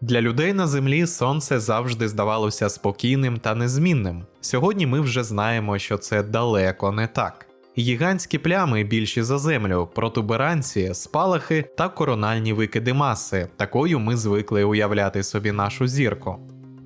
Для людей на землі сонце завжди здавалося спокійним та незмінним. Сьогодні ми вже знаємо, що це далеко не так. Гігантські плями більші за землю, протуберанці, спалахи та корональні викиди маси. Такою ми звикли уявляти собі нашу зірку.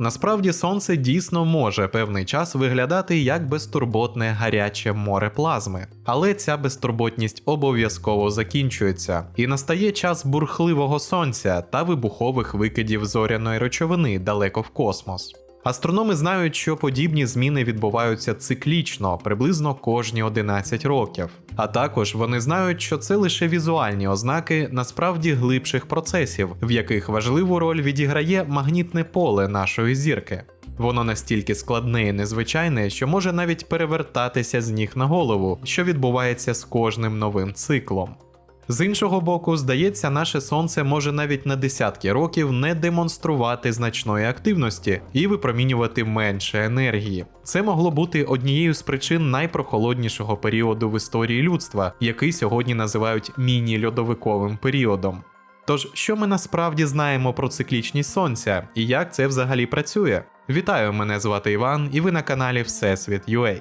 Насправді сонце дійсно може певний час виглядати як безтурботне гаряче море плазми, але ця безтурботність обов'язково закінчується, і настає час бурхливого сонця та вибухових викидів зоряної речовини далеко в космос. Астрономи знають, що подібні зміни відбуваються циклічно, приблизно кожні 11 років. А також вони знають, що це лише візуальні ознаки насправді глибших процесів, в яких важливу роль відіграє магнітне поле нашої зірки. Воно настільки складне і незвичайне, що може навіть перевертатися з ніг на голову, що відбувається з кожним новим циклом. З іншого боку, здається, наше сонце може навіть на десятки років не демонструвати значної активності і випромінювати менше енергії. Це могло бути однією з причин найпрохолоднішого періоду в історії людства, який сьогодні називають міні-льодовиковим періодом. Тож, що ми насправді знаємо про циклічність сонця і як це взагалі працює? Вітаю, мене звати Іван, і ви на каналі Всесвіт UA.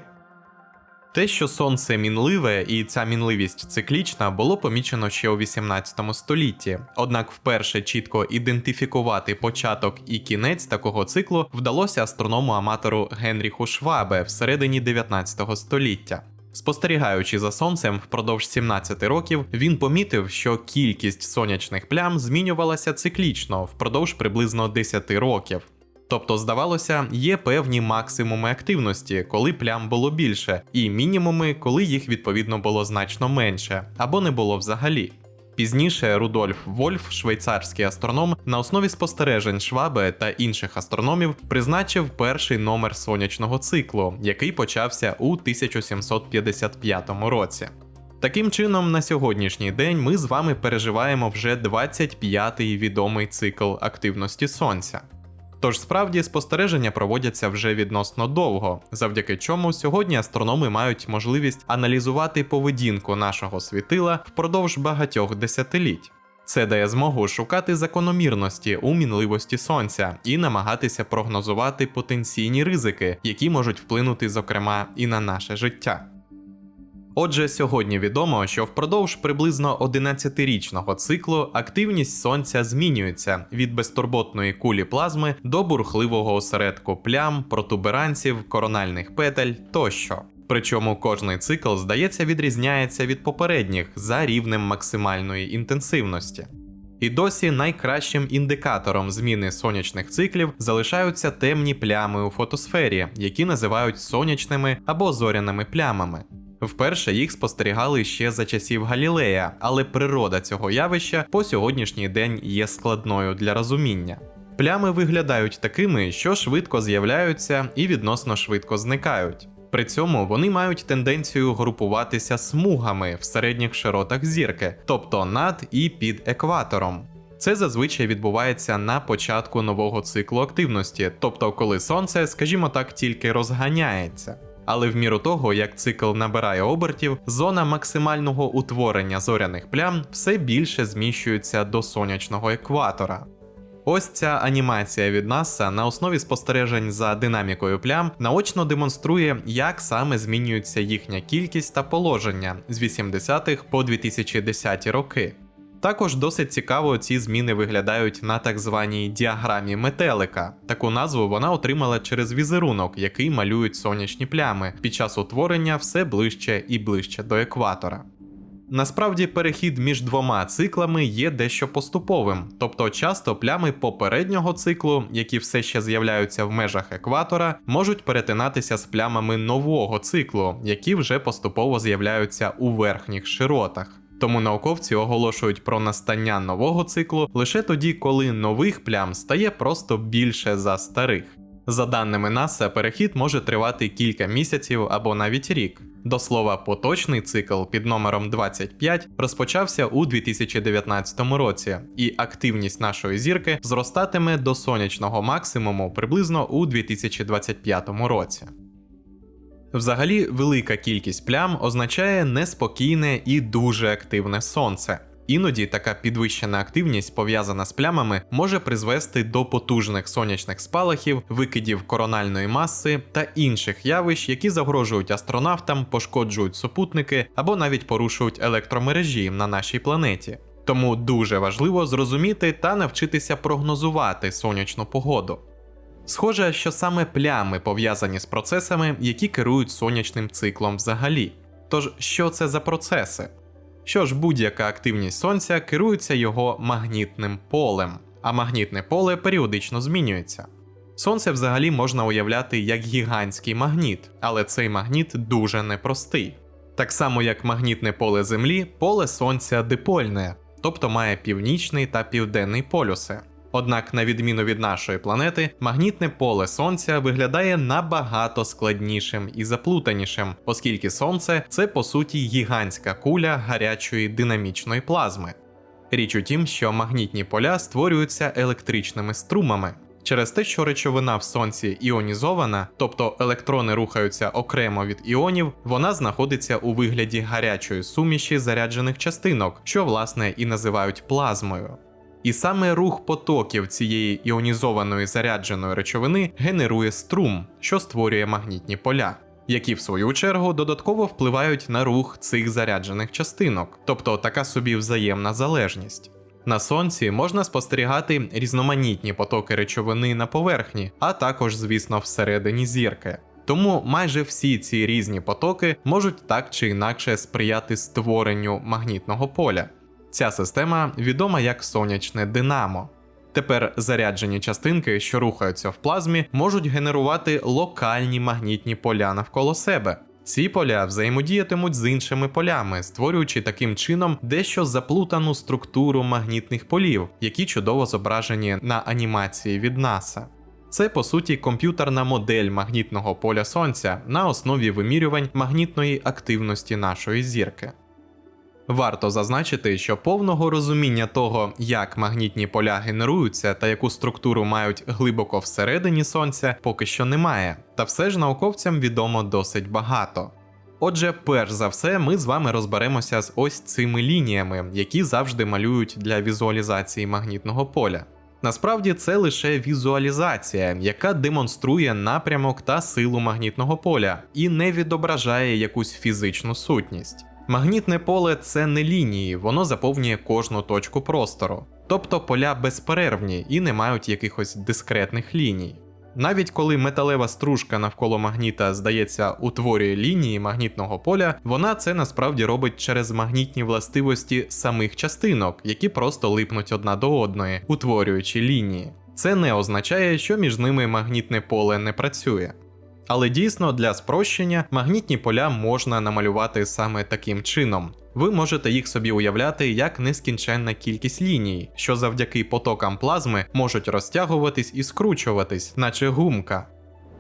Те, що сонце мінливе і ця мінливість циклічна, було помічено ще у 18 столітті. Однак вперше чітко ідентифікувати початок і кінець такого циклу вдалося астроному-аматору Генріху Швабе всередині 19 століття. Спостерігаючи за сонцем впродовж 17 років, він помітив, що кількість сонячних плям змінювалася циклічно впродовж приблизно 10 років. Тобто, здавалося, є певні максимуми активності, коли плям було більше, і мінімуми, коли їх відповідно було значно менше, або не було взагалі. Пізніше Рудольф Вольф, швейцарський астроном, на основі спостережень Швабе та інших астрономів призначив перший номер сонячного циклу, який почався у 1755 році. Таким чином, на сьогоднішній день ми з вами переживаємо вже 25-й відомий цикл активності Сонця. Тож справді спостереження проводяться вже відносно довго, завдяки чому сьогодні астрономи мають можливість аналізувати поведінку нашого світила впродовж багатьох десятиліть. Це дає змогу шукати закономірності у мінливості сонця і намагатися прогнозувати потенційні ризики, які можуть вплинути, зокрема, і на наше життя. Отже, сьогодні відомо, що впродовж приблизно 11-річного циклу активність сонця змінюється від безтурботної кулі плазми до бурхливого осередку плям, протуберанців, корональних петель тощо. Причому кожний цикл, здається, відрізняється від попередніх за рівнем максимальної інтенсивності. І досі найкращим індикатором зміни сонячних циклів залишаються темні плями у фотосфері, які називають сонячними або зоряними плямами. Вперше їх спостерігали ще за часів Галілея, але природа цього явища по сьогоднішній день є складною для розуміння. Плями виглядають такими, що швидко з'являються і відносно швидко зникають. При цьому вони мають тенденцію групуватися смугами в середніх широтах зірки, тобто над і під екватором. Це зазвичай відбувається на початку нового циклу активності, тобто коли сонце, скажімо так, тільки розганяється. Але в міру того, як цикл набирає обертів, зона максимального утворення зоряних плям все більше зміщується до сонячного екватора. Ось ця анімація від НАСА на основі спостережень за динамікою плям наочно демонструє, як саме змінюється їхня кількість та положення з 80-х по 2010 роки. Також досить цікаво ці зміни виглядають на так званій діаграмі метелика. Таку назву вона отримала через візерунок, який малюють сонячні плями під час утворення все ближче і ближче до екватора. Насправді перехід між двома циклами є дещо поступовим, тобто часто плями попереднього циклу, які все ще з'являються в межах екватора, можуть перетинатися з плямами нового циклу, які вже поступово з'являються у верхніх широтах. Тому науковці оголошують про настання нового циклу лише тоді, коли нових плям стає просто більше за старих. За даними НАСА, перехід може тривати кілька місяців або навіть рік. До слова, поточний цикл під номером 25 розпочався у 2019 році, і активність нашої зірки зростатиме до сонячного максимуму приблизно у 2025 році. Взагалі, велика кількість плям означає неспокійне і дуже активне сонце. Іноді така підвищена активність, пов'язана з плямами, може призвести до потужних сонячних спалахів, викидів корональної маси та інших явищ, які загрожують астронавтам, пошкоджують супутники або навіть порушують електромережі на нашій планеті. Тому дуже важливо зрозуміти та навчитися прогнозувати сонячну погоду. Схоже, що саме плями пов'язані з процесами, які керують сонячним циклом взагалі. Тож, що це за процеси? Що ж, будь-яка активність сонця керується його магнітним полем, а магнітне поле періодично змінюється. Сонце взагалі можна уявляти як гігантський магніт, але цей магніт дуже непростий. Так само як магнітне поле Землі, поле Сонця дипольне, тобто має північний та південний полюси. Однак, на відміну від нашої планети, магнітне поле Сонця виглядає набагато складнішим і заплутанішим, оскільки Сонце це по суті гігантська куля гарячої динамічної плазми. Річ у тім, що магнітні поля створюються електричними струмами. Через те, що речовина в сонці іонізована, тобто електрони рухаються окремо від іонів, вона знаходиться у вигляді гарячої суміші заряджених частинок, що власне і називають плазмою. І саме рух потоків цієї іонізованої зарядженої речовини генерує струм, що створює магнітні поля, які в свою чергу додатково впливають на рух цих заряджених частинок, тобто така собі взаємна залежність. На сонці можна спостерігати різноманітні потоки речовини на поверхні, а також, звісно, всередині зірки. Тому майже всі ці різні потоки можуть так чи інакше сприяти створенню магнітного поля. Ця система відома як сонячне динамо. Тепер заряджені частинки, що рухаються в плазмі, можуть генерувати локальні магнітні поля навколо себе. Ці поля взаємодіятимуть з іншими полями, створюючи таким чином дещо заплутану структуру магнітних полів, які чудово зображені на анімації від НАСА. Це по суті комп'ютерна модель магнітного поля Сонця на основі вимірювань магнітної активності нашої зірки. Варто зазначити, що повного розуміння того, як магнітні поля генеруються та яку структуру мають глибоко всередині сонця, поки що немає, та все ж науковцям відомо досить багато. Отже, перш за все, ми з вами розберемося з ось цими лініями, які завжди малюють для візуалізації магнітного поля. Насправді це лише візуалізація, яка демонструє напрямок та силу магнітного поля і не відображає якусь фізичну сутність. Магнітне поле це не лінії, воно заповнює кожну точку простору. Тобто поля безперервні і не мають якихось дискретних ліній. Навіть коли металева стружка навколо магніта, здається, утворює лінії магнітного поля, вона це насправді робить через магнітні властивості самих частинок, які просто липнуть одна до одної, утворюючи лінії. Це не означає, що між ними магнітне поле не працює. Але дійсно для спрощення магнітні поля можна намалювати саме таким чином. Ви можете їх собі уявляти як нескінченна кількість ліній, що завдяки потокам плазми можуть розтягуватись і скручуватись, наче гумка.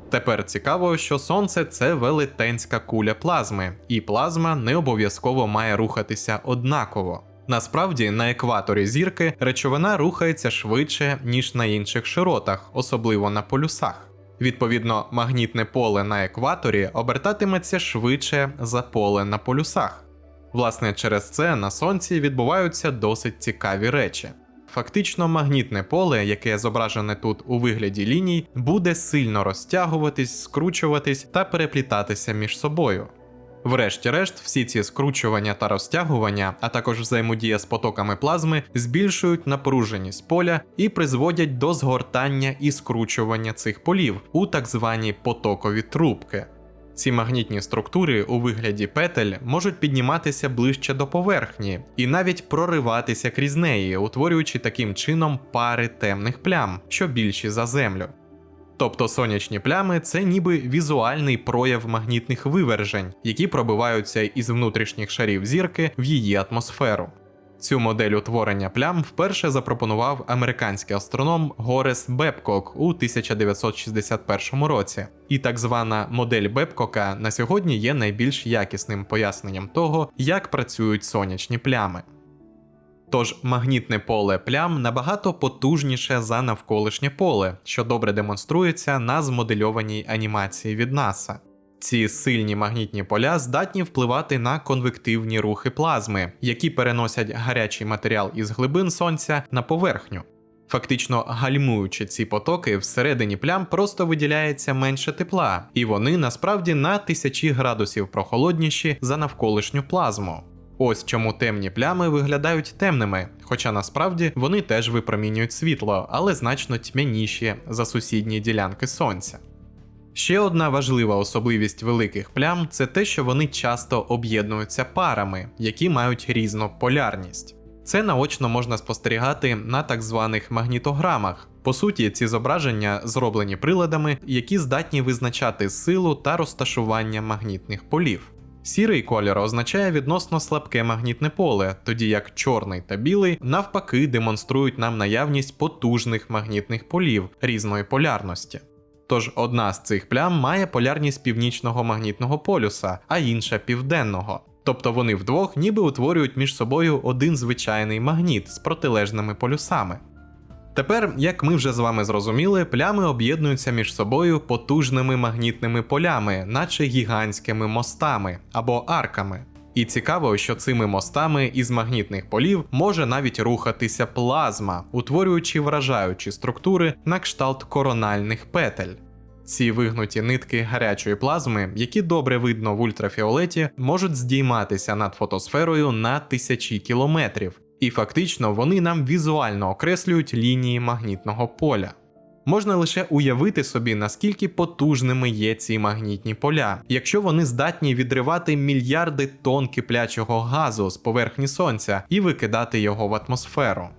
Тепер цікаво, що сонце це велетенська куля плазми, і плазма не обов'язково має рухатися однаково. Насправді, на екваторі зірки речовина рухається швидше, ніж на інших широтах, особливо на полюсах. Відповідно, магнітне поле на екваторі обертатиметься швидше за поле на полюсах. Власне, через це на сонці відбуваються досить цікаві речі. Фактично, магнітне поле, яке зображене тут у вигляді ліній, буде сильно розтягуватись, скручуватись та переплітатися між собою. Врешті-решт, всі ці скручування та розтягування, а також взаємодія з потоками плазми, збільшують напруженість поля і призводять до згортання і скручування цих полів у так звані потокові трубки. Ці магнітні структури у вигляді петель можуть підніматися ближче до поверхні і навіть прориватися крізь неї, утворюючи таким чином пари темних плям, що більші за землю. Тобто сонячні плями це ніби візуальний прояв магнітних вивержень, які пробиваються із внутрішніх шарів зірки в її атмосферу. Цю модель утворення плям вперше запропонував американський астроном Горес Бебкок у 1961 році, і так звана модель Бебкока на сьогодні є найбільш якісним поясненням того, як працюють сонячні плями. Тож магнітне поле плям набагато потужніше за навколишнє поле, що добре демонструється на змодельованій анімації від НАСА. Ці сильні магнітні поля здатні впливати на конвективні рухи плазми, які переносять гарячий матеріал із глибин сонця на поверхню. Фактично гальмуючи ці потоки, всередині плям просто виділяється менше тепла, і вони насправді на тисячі градусів прохолодніші за навколишню плазму. Ось чому темні плями виглядають темними, хоча насправді вони теж випромінюють світло, але значно тьмяніші за сусідні ділянки сонця. Ще одна важлива особливість великих плям це те, що вони часто об'єднуються парами, які мають різну полярність. Це наочно можна спостерігати на так званих магнітограмах. По суті, ці зображення зроблені приладами, які здатні визначати силу та розташування магнітних полів. Сірий колір означає відносно слабке магнітне поле, тоді як чорний та білий навпаки демонструють нам наявність потужних магнітних полів різної полярності. Тож одна з цих плям має полярність північного магнітного полюса, а інша південного. Тобто вони вдвох ніби утворюють між собою один звичайний магніт з протилежними полюсами. Тепер, як ми вже з вами зрозуміли, плями об'єднуються між собою потужними магнітними полями, наче гігантськими мостами або арками. І цікаво, що цими мостами із магнітних полів може навіть рухатися плазма, утворюючи вражаючі структури на кшталт корональних петель. Ці вигнуті нитки гарячої плазми, які добре видно в ультрафіолеті, можуть здійматися над фотосферою на тисячі кілометрів, і фактично вони нам візуально окреслюють лінії магнітного поля. Можна лише уявити собі, наскільки потужними є ці магнітні поля, якщо вони здатні відривати мільярди тонн киплячого газу з поверхні сонця і викидати його в атмосферу.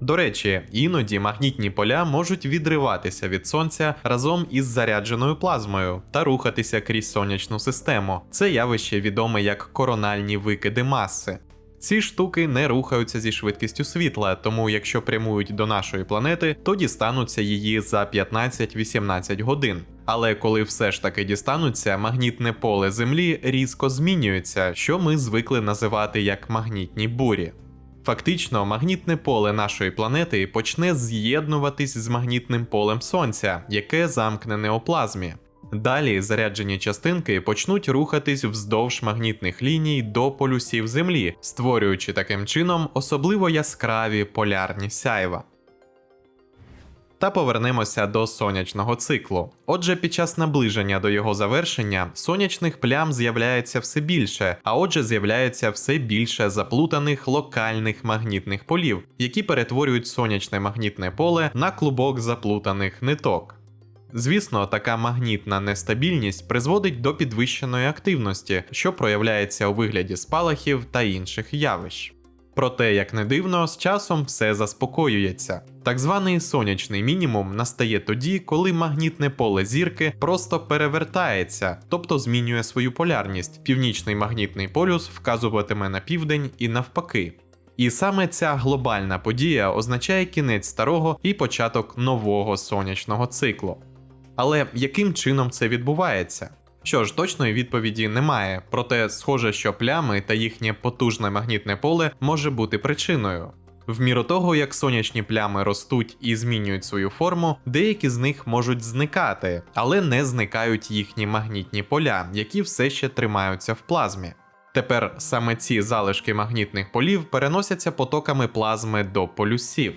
До речі, іноді магнітні поля можуть відриватися від сонця разом із зарядженою плазмою та рухатися крізь сонячну систему. Це явище відоме як корональні викиди маси. Ці штуки не рухаються зі швидкістю світла, тому якщо прямують до нашої планети, то дістануться її за 15-18 годин. Але коли все ж таки дістануться, магнітне поле Землі різко змінюється, що ми звикли називати як магнітні бурі. Фактично, магнітне поле нашої планети почне з'єднуватись з магнітним полем Сонця, яке замкнене у плазмі. Далі заряджені частинки почнуть рухатись вздовж магнітних ліній до полюсів Землі, створюючи таким чином особливо яскраві полярні сяйва. Та повернемося до сонячного циклу. Отже, під час наближення до його завершення сонячних плям з'являється все більше, а отже, з'являється все більше заплутаних локальних магнітних полів, які перетворюють сонячне магнітне поле на клубок заплутаних ниток. Звісно, така магнітна нестабільність призводить до підвищеної активності, що проявляється у вигляді спалахів та інших явищ. Проте, як не дивно, з часом все заспокоюється. Так званий сонячний мінімум настає тоді, коли магнітне поле зірки просто перевертається, тобто змінює свою полярність. Північний магнітний полюс вказуватиме на південь і навпаки. І саме ця глобальна подія означає кінець старого і початок нового сонячного циклу. Але яким чином це відбувається? Що ж, точної відповіді немає, проте схоже, що плями та їхнє потужне магнітне поле може бути причиною. В міру того, як сонячні плями ростуть і змінюють свою форму, деякі з них можуть зникати, але не зникають їхні магнітні поля, які все ще тримаються в плазмі. Тепер саме ці залишки магнітних полів переносяться потоками плазми до полюсів.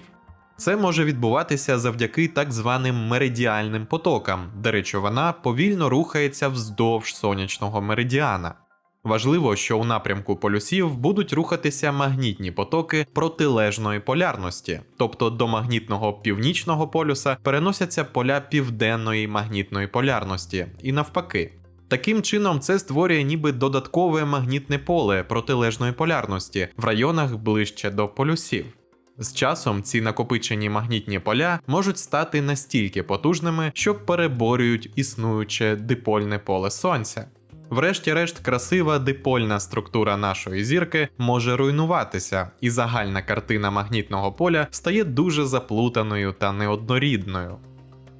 Це може відбуватися завдяки так званим меридіальним потокам, де речовина повільно рухається вздовж сонячного меридіана. Важливо, що у напрямку полюсів будуть рухатися магнітні потоки протилежної полярності, тобто до магнітного північного полюса переносяться поля південної магнітної полярності, і навпаки. Таким чином, це створює ніби додаткове магнітне поле протилежної полярності в районах ближче до полюсів. З часом ці накопичені магнітні поля можуть стати настільки потужними, що переборюють існуюче дипольне поле сонця. Врешті-решт, красива дипольна структура нашої зірки може руйнуватися, і загальна картина магнітного поля стає дуже заплутаною та неоднорідною.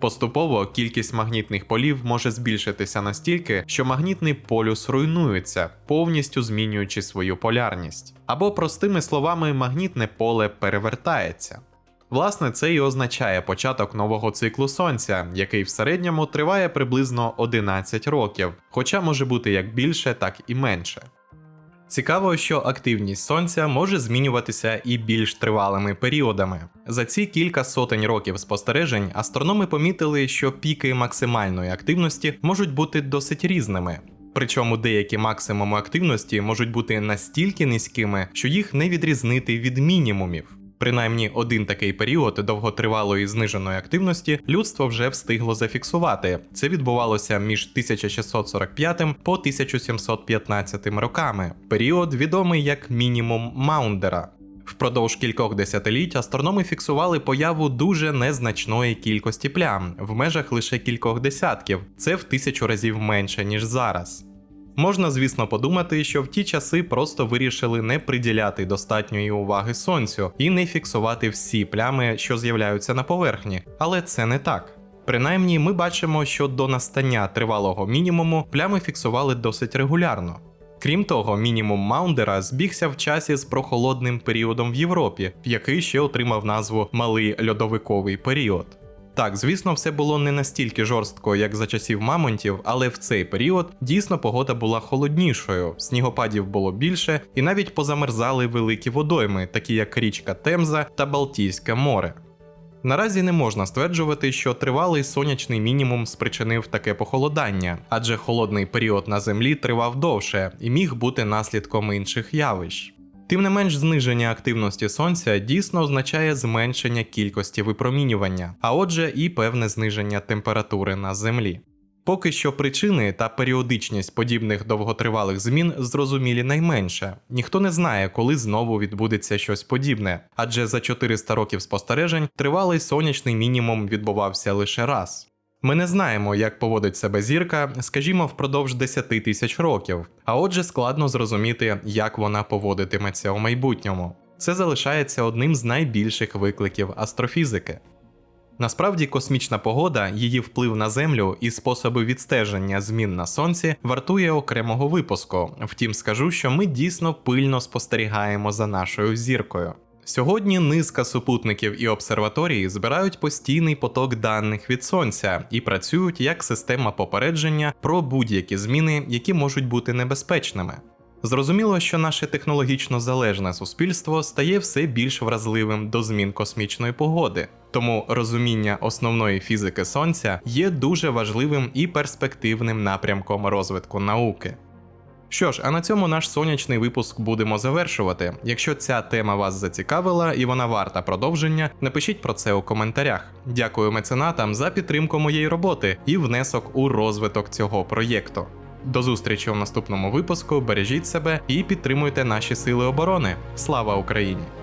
Поступово кількість магнітних полів може збільшитися настільки, що магнітний полюс руйнується, повністю змінюючи свою полярність. Або, простими словами, магнітне поле перевертається. Власне, це і означає початок нового циклу сонця, який в середньому триває приблизно 11 років, хоча може бути як більше, так і менше. Цікаво, що активність сонця може змінюватися і більш тривалими періодами. За ці кілька сотень років спостережень астрономи помітили, що піки максимальної активності можуть бути досить різними. Причому деякі максимуми активності можуть бути настільки низькими, що їх не відрізнити від мінімумів. Принаймні один такий період довготривалої зниженої активності людство вже встигло зафіксувати. Це відбувалося між 1645 по 1715 роками. Період відомий як мінімум Маундера. Впродовж кількох десятиліть астрономи фіксували появу дуже незначної кількості плям в межах лише кількох десятків. Це в тисячу разів менше ніж зараз. Можна, звісно, подумати, що в ті часи просто вирішили не приділяти достатньої уваги сонцю і не фіксувати всі плями, що з'являються на поверхні, але це не так. Принаймні, ми бачимо, що до настання тривалого мінімуму плями фіксували досить регулярно. Крім того, мінімум Маундера збігся в часі з прохолодним періодом в Європі, який ще отримав назву Малий льодовиковий період. Так, звісно, все було не настільки жорстко, як за часів мамонтів, але в цей період дійсно погода була холоднішою, снігопадів було більше, і навіть позамерзали великі водойми, такі як річка Темза та Балтійське море. Наразі не можна стверджувати, що тривалий сонячний мінімум спричинив таке похолодання, адже холодний період на землі тривав довше і міг бути наслідком інших явищ. Тим не менш, зниження активності сонця дійсно означає зменшення кількості випромінювання, а отже, і певне зниження температури на землі. Поки що причини та періодичність подібних довготривалих змін зрозумілі найменше. Ніхто не знає, коли знову відбудеться щось подібне, адже за 400 років спостережень тривалий сонячний мінімум відбувався лише раз. Ми не знаємо, як поводить себе зірка, скажімо, впродовж 10 тисяч років, а отже, складно зрозуміти, як вона поводитиметься у майбутньому. Це залишається одним з найбільших викликів астрофізики. Насправді, космічна погода, її вплив на Землю і способи відстеження змін на сонці вартує окремого випуску. Втім, скажу, що ми дійсно пильно спостерігаємо за нашою зіркою. Сьогодні низка супутників і обсерваторій збирають постійний поток даних від сонця і працюють як система попередження про будь-які зміни, які можуть бути небезпечними. Зрозуміло, що наше технологічно залежне суспільство стає все більш вразливим до змін космічної погоди, тому розуміння основної фізики сонця є дуже важливим і перспективним напрямком розвитку науки. Що ж, а на цьому наш сонячний випуск будемо завершувати. Якщо ця тема вас зацікавила і вона варта продовження, напишіть про це у коментарях. Дякую меценатам за підтримку моєї роботи і внесок у розвиток цього проєкту. До зустрічі у наступному випуску. Бережіть себе і підтримуйте наші сили оборони. Слава Україні!